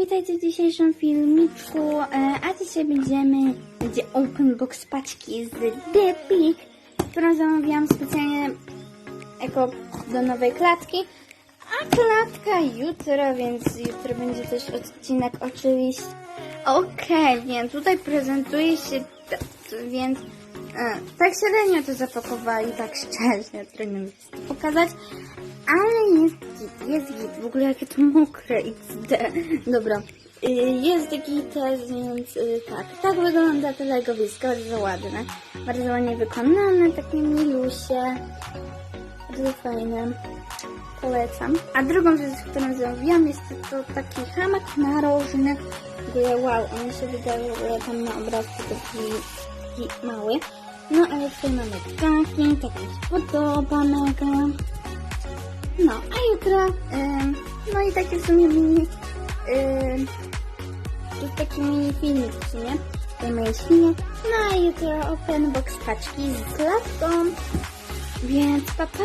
witajcie w dzisiejszym filmiczku, e, a dzisiaj będziemy, będzie open box paczki z Depik, którą zamówiłam specjalnie jako do nowej klatki, a klatka jutro, więc jutro będzie też odcinek oczywiście. Okej, więc tutaj prezentuje się, więc e, tak średnio to zapakowali, tak szczerze, trudno mi pokazać, ale jest git, w ogóle jakie to mokre XD, dobra. Y, Jest git, więc y, tak, tak wygląda to legowisko, bardzo ładne, bardzo ładnie wykonane, takie milusie, bardzo fajne, polecam. A drugą rzecz, którą zamówiłam jest to taki hamak narożny, w ogóle wow, on się wydaje, że tam na obrazku taki, taki mały. No ale tutaj mamy taki, taki mi się. No, a jutro, ym, no i taki w sumie mini, ym, to jest taki mini filmik w sumie, tej mojej świnie. No a jutro open box paczki z klatką, więc pa pa!